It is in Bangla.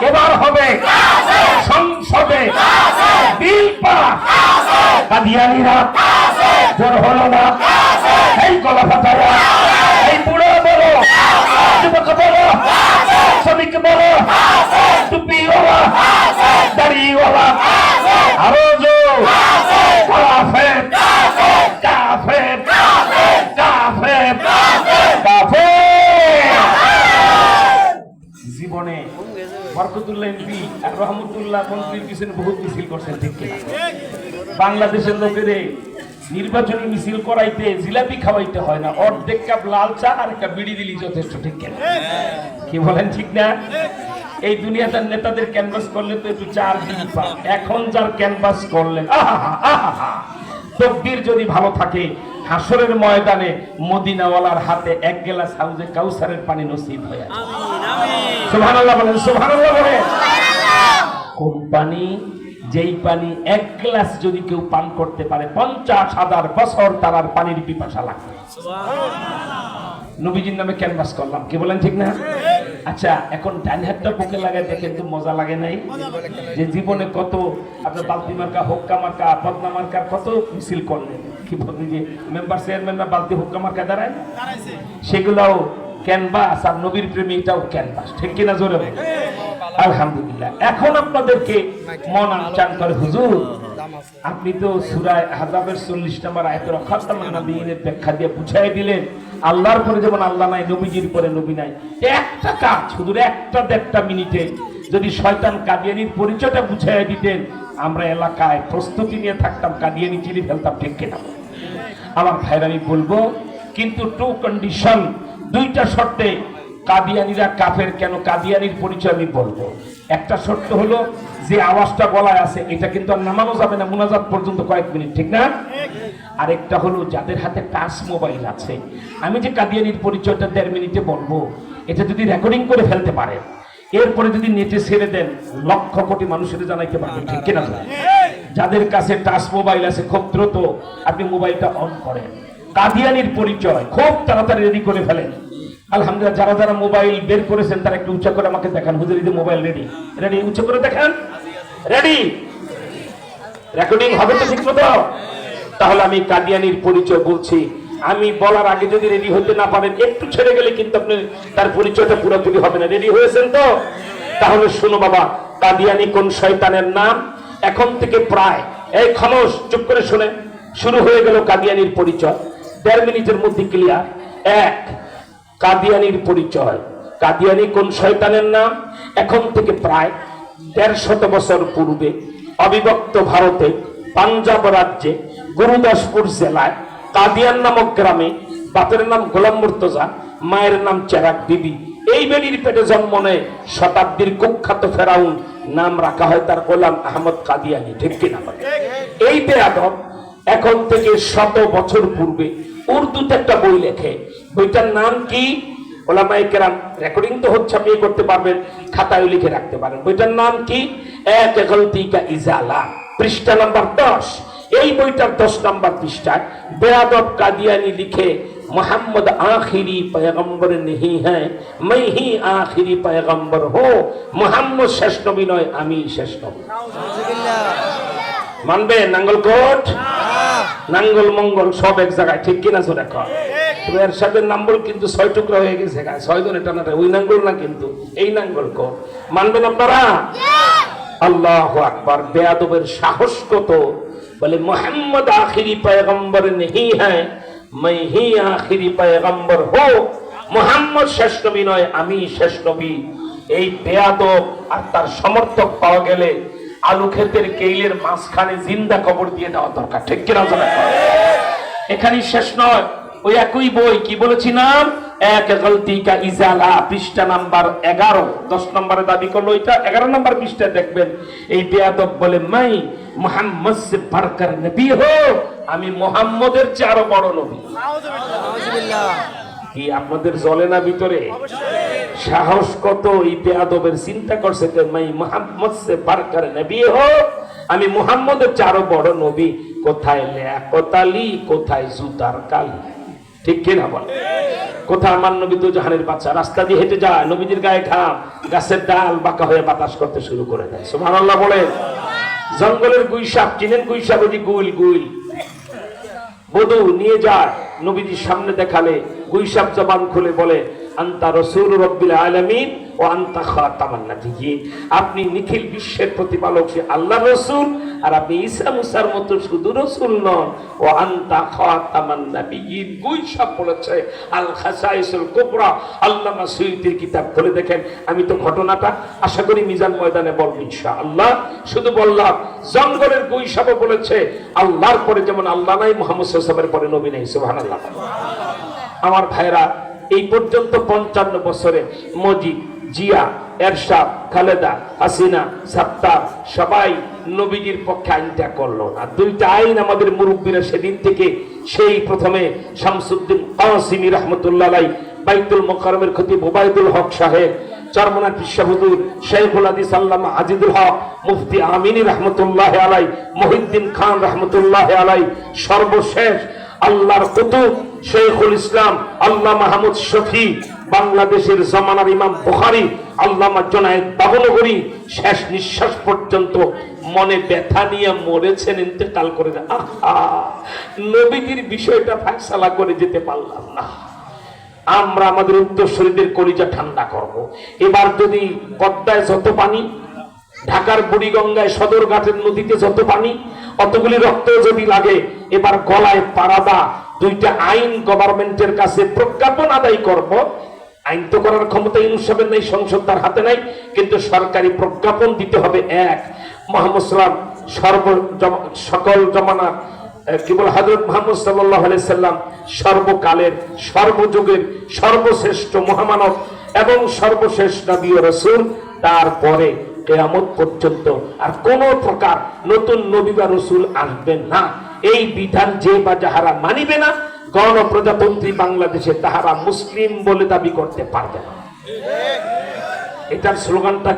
এবার হবে সংসদে বিল পাস। কাদিয়ানিরা জোর হলো না এই ফাটারা এই বুড়ো বলো যুবক বলো শ্রমিক বলো টুপিওয়ালা দাড়িওয়ালা আরও জোর কাফের কাফের কাফের কাফের জীবনে বরকতুল্লাহ এমপি আর রহমতুল্লাহ মন্ত্রীর পিছনে বহুত মিছিল করছেন, ঠিক বাংলাদেশের লোকেরে নির্বাচনী মিছিল করাইতে জিলাপি খাওয়াইতে হয় না। অর্ধেক কাপ লাল চা আর একটা বিড়ি দিলি যথেষ্ট, ঠিক কিনা? কি বলেন, ঠিক না? এই দুনিয়াটার নেতাদের ক্যানভাস করলে তো একটু চার দিন এখন যার ক্যানভাস করলেন আহা আহা তকদির যদি ভালো থাকে হাসরের ময়দানে মদিনাওয়ালার হাতে এক গ্লাস হাউজে কাউসারের পানি নসিব হয়ে আছে সুবহানাল্লাহ বলেন সুবহানাল্লাহ বলেন। কোন পানি যেই পানি এক গ্লাস যদি কেউ পান করতে পারে পঞ্চাশ হাজার বছর তার আর পানির পিপাসা লাগবে। নবীজির নামে ক্যানভাস করলাম কি বলেন ঠিক না? আচ্ছা এখন ডান হাতটা বুকে লাগায় দেখেন তো মজা লাগে নাই? যে জীবনে কত আপনার বালতি মার্কা হোক্কা মার্কা পদ্মা মার্কার কত মিছিল করলেন কি বলেন যে মেম্বার চেয়ারম্যানরা বালতি হোক্কা মার্কা দাঁড়ায় সেগুলাও ক্যানভাস আর নবীর প্রেমী এটাও ক্যানভাস। ঠিক কিনা জোরে বলেন? আলহামদুলিল্লাহ। এখন আপনাদেরকে মন আনচান করে হুজুর আপনি তো সুরায় হাজাবের চল্লিশ নম্বর আয়তের খাতামান নবীনের ব্যাখ্যা দিয়ে বুঝাই দিলেন। আল্লাহর পরে যেমন আল্লাহ নাই, নবীজির পরে নবী নাই। একটা কাজ শুধু একটা দেড়টা মিনিটে যদি শয়তান কাদিয়ানির পরিচয়টা বুঝাই দিতেন, আমরা এলাকায় প্রস্তুতি নিয়ে থাকতাম, কাদিয়ানি চিনি ফেলতাম, ঠিক কিনা? আমার ভাইয়ের আমি বলব, কিন্তু টু কন্ডিশন দুইটা শর্তে কাদিয়ানিরা কাফের, কেন কাদিয়ানির পরিচয় আমি বলব? একটা শর্ত হলো, যে আওয়াজটা গলায় আছে, এটা কিন্তু আর নামানো যাবে না, মুনাজাত পর্যন্ত কয়েক মিনিট, ঠিক না? আরেকটা হলো, যাদের হাতে টাচ মোবাইল আছে, আমি যে কাদিয়ানির পরিচয়টা দেড় মিনিটে বলব, এটা যদি রেকর্ডিং করে ফেলতে পারেন এরপরে যদি নেটে ছেড়ে দেন, লক্ষ কোটি মানুষের জানাইতে পারবেন ঠিক কিনা? যাদের কাছে টাচ মোবাইল আছে, খুব দ্রুত আপনি মোবাইলটা অন করেন। কাদিয়ানির পরিচয়, খুব তাড়াতাড়ি রেডি করে ফেলেন। আলহামদুলিল্লাহ, যারা যারা মোবাইল বের করেছেন, তারা একটু উচ্চ করে আমাকে দেখান। হুজুর যে মোবাইল রেডি রেডি উচ্চ করে দেখান। রেডি রেকর্ডিং হবে তো ঠিক মতো? তাহলে আমি কাদিয়ানির পরিচয় বলছি। আমি বলার আগে যদি রেডি হতে না পারেন, একটু ছেড়ে গেলে কিন্তু আপনি তার পরিচয়টা পুরোপুরি হবে না। রেডি হয়েছেন তো? তাহলে শুনো বাবা, কাদিয়ানি কোন শয়তানের নাম? এখন থেকে প্রায়, এই খামোশ, চুপ করে শুনে শুরু হয়ে গেল কাদিয়ানির পরিচয়। দেড় মিনিটের মধ্যে ক্লিয়ার এক কাদিয়ানির পরিচয়। কাদিয়ানি কোন শয়তানের নাম? এখন থেকে প্রায় দেড় শত বছর পূর্বে অবিভক্ত ভারতে পাঞ্জাব রাজ্যে গুরুদাসপুর জেলায় কাদিয়ান নামক গ্রামে বাপের নাম গোলাম মুর্তজা মায়ের নাম চেরাক বিবি। এই বেডির পেটে জন্ম নেয় শতাব্দীর কুখ্যাত ফেরাউন। নাম রাখা হয় তার গোলাম আহমদ কাদিয়ানি ঠিক কিনা? এই বেয়াদব এখন থেকে শত বছর পূর্বে উর্দুতে একটা বই লেখে। বইটার নাম কি? রেকর্ডিং তো হচ্ছে আপনি করতে পারবেন খাতায় লিখে রাখতে পারেন। বইটার নাম কি? এক ইজালা পৃষ্ঠা নাম্বার দশ। এই বইটার দশ নাম্বার পৃষ্ঠায় বেয়াদব কাদিয়ানি লিখে মোহাম্মদ আখিরি পয়গম্বর নেহি হ্যাঁ মাই হি আখিরি পয়গম্বর হো মোহাম্মদ শেষ নবী নয় আমি শেষ নবী। মানবে নাঙ্গলকোট? নাঙ্গল মঙ্গল সব এক জায়গায় ঠিক কিনা চলে এখন এর সাথে নাম্বর কিন্তু ছয় টুকরা হয়ে গেছে গায়ে ছয় জনের টানাটা ওই নাঙ্গল না কিন্তু এই নাঙ্গল কোট মানবেন আপনারা আল্লাহ আকবার বেয়াদবের সাহস কত বলে মোহাম্মদ আখিরি পয়গম্বর নেহি হ্যাঁ मैं ही आखिरी पैगंबर हो মোহাম্মদ শেষ নবী নয় আমি শেষ নবী এই বেয়াদব আর তার সমর্থক পাওয়া গেলে আলু ক্ষেতের কেইলের মাঝখানে জিন্দা কবর দিয়ে দেওয়া দরকার। ঠিক কিনা জানা এখানেই শেষ নয়। ওই একই বই কি বলেছিলাম এক গলতি কা ইজালা পৃষ্ঠা নাম্বার এগারো। দশ নম্বরে দাবি করল ওইটা। এগারো নম্বর পৃষ্ঠা দেখবেন এই বেয়াদব বলে মাই মোহাম্মদ সে বারকার নবী হো আমি মোহাম্মদের চেয়ে আরও বড় নবী। কি আপনাদের জ্বলে না ভিতরে? সাহস কত এই বেয়াদবের চিন্তা করছে মোহাম্মদ সে বারকার নবী হো আমি মোহাম্মদের চারো বড় নবী, কোথায় লেয়াকতালি কোথায় জুতার কালি? ঠিক কিনা বল? কোথায় আমার নবী তো জাহানের বাচ্চা? রাস্তা দিয়ে হেঁটে যায় নবীদের গায়ে ঘাম, গাছের ডাল বাঁকা হয়ে বাতাস করতে শুরু করে দেয়। সুবহানাল্লাহ বলে জঙ্গলের গুইসাপ চিনেন গুইসাপ ওই যে গুইল গুইল। বধু নিয়ে যায়, নবীজির সামনে দেখালে গুইসাপ জবান খুলে বলে আন্তা রসুল রব্বিল আলামিন ও আন্তা খাতামান নাবিয়িন আপনি নিখিল বিশ্বের প্রতিপালক সে আল্লাহ রসুল, আর আপনি ঈসা মুসার মতো শুধু রসুল নন, ও আন্তা খাতামান নাবিয়িন গুইসাপ বলেছে, আল খাসাইসুল কুবরা, আল্লামা সুয়ুতির কিতাব খুলে দেখেন। আমি তো ঘটনাটা আশা করি মিজান ময়দানে বলব ইনশা আল্লাহ শুধু বললাম, জঙ্গলের গুইসাপও বলেছে, আল্লাহর পরে যেমন আল্লাহ নাই, মোহাম্মদ সাল্লামের পরে নবী নেই, সুবহানাল্লাহ। আমার ভাইরা এই পর্যন্ত পঞ্চান্ন বছরে মজিদ জিয়া, এরশাদ, খালেদা, হাসিনা, সাত্তার, সবাই নবীজির পক্ষে আইনটা করল না। দুইটা আইন আমাদের মুরব্বীরা সেদিন থেকে সেই প্রথমে শামসুদ্দিন কাসিমি রহমতুল্লাহ বাইতুল মোকারমের ক্ষতি ওবায়দুল হক সাহেব চরমনার পিসাহুদুর শেখুল হাদিস আল্লামা আজিদুল হক, মুফতি আমিনী রহমতুল্লাহ আলাই মহিউদ্দিন খান রহমতুল্লাহ আলাই সর্বশেষ আল্লাহর কুতুব শেখুল ইসলাম, আল্লাহ মাহমুদ শফি, বাংলাদেশের জমানার ইমাম বুখারি, আল্লামা জোনায়েদ বাবনগরী শেষ নিঃশ্বাস পর্যন্ত মনে ব্যথা নিয়ে মরেছেন ইন্তেকাল করে আহা, নবীজির বিষয়টা ফয়সালা করে যেতে পারলাম না আমরা আমাদের উত্তর শরীরের কলিজা ঠান্ডা করব। এবার যদি পদ্মায় যত পানি ঢাকার বুড়িগঙ্গায় সদরঘাটের নদীতে যত পানি, অতগুলি রক্ত যদি লাগে, এবার গলায় পারাদা, দুইটা আইন গভর্নমেন্টের কাছে প্রজ্ঞাপন আদায় করব। আইন তো করার ক্ষমতা ইনুসাবের নেই, সংসদ তার হাতে নাই, কিন্তু সরকারি প্রজ্ঞাপন দিতে হবে এক। মোহাম্মদ সাল্লাম সর্ব সকল জমানার কেবল হজরত মোহাম্মদ সাল্লাহ সাল্লাম সর্বকালের, সর্বযুগের সর্বশ্রেষ্ঠ মহামানব এবং সর্বশেষ নবী রসুল। তারপরে কেয়ামত পর্যন্ত আর কোন প্রকার নতুন নবী বা রসুল আসবেন না। এই বিধান যে বা যাহারা মানিবে না, গণপ্রজাতন্ত্রী বাংলাদেশে তাহারা মুসলিম বলে দাবি করতে পারবে না। এটার স্লোগানটা